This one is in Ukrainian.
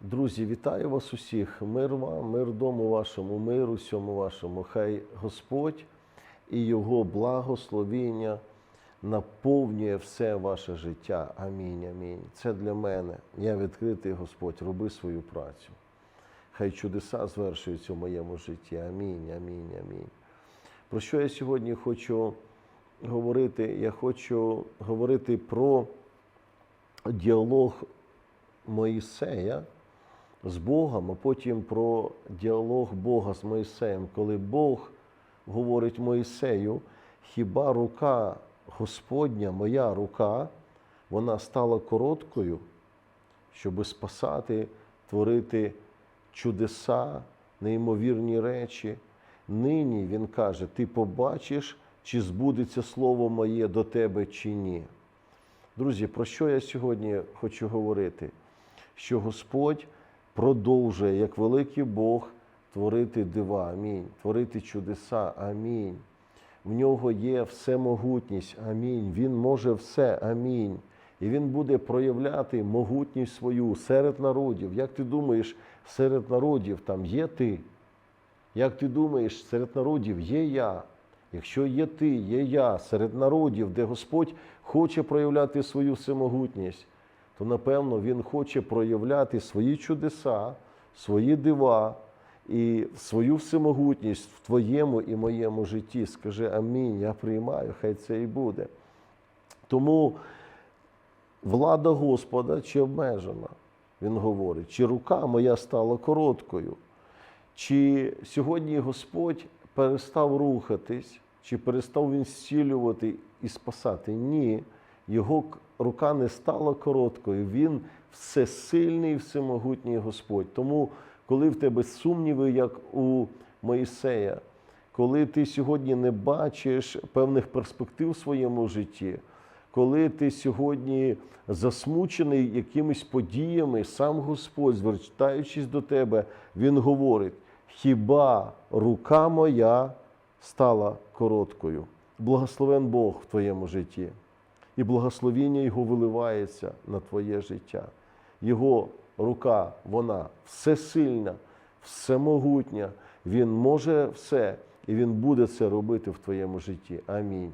Друзі, вітаю вас усіх. Мир вам, мир дому вашому, мир усьому вашому. Хай Господь і Його благословіння наповнює все ваше життя. Амінь. Амінь. Це для мене. Я відкритий Господь, роби свою працю. Хай чудеса звершуються в моєму житті. Амінь, амінь, амінь. Про що я сьогодні хочу говорити? Я хочу говорити про діалог Моїсея з Богом, а потім про діалог Бога з Моїсеєм, коли Бог говорить Моїсею, хіба рука Господня, моя рука, вона стала короткою, щоб спасати, творити чудеса, неймовірні речі. Нині він каже: ти побачиш, чи збудеться слово моє до тебе, чи ні. Друзі, про що я сьогодні хочу говорити? Що Господь продовжує, як великий Бог, творити дива. Амінь. Творити чудеса. Амінь. В нього є всемогутність. Амінь. Він може все. Амінь. І він буде проявляти могутність свою серед народів. Як ти думаєш, серед народів там є ти? Як ти думаєш, серед народів є я? Якщо є ти, є я серед народів, де Господь хоче проявляти свою всемогутність, то напевно Він хоче проявляти свої чудеса, свої дива і свою всемогутність в твоєму і моєму житті. Скажи амінь, я приймаю, хай це і буде. Тому влада Господа чи обмежена, він говорить, чи рука моя стала короткою, чи сьогодні Господь перестав рухатись, чи перестав він зцілювати і спасати? Ні, його рука не стала короткою. Він всесильний, і всемогутній Господь. Тому, коли в тебе сумніви, як у Моїсея, коли ти сьогодні не бачиш певних перспектив в своєму житті, коли ти сьогодні засмучений якимись подіями, сам Господь, звертаючись до тебе, Він говорить: хіба рука моя стала короткою? Благословен Бог в твоєму житті, і благословіння Його виливається на твоє життя. Його рука, вона всесильна, всемогутня. Він може все, і Він буде це робити в твоєму житті. Амінь.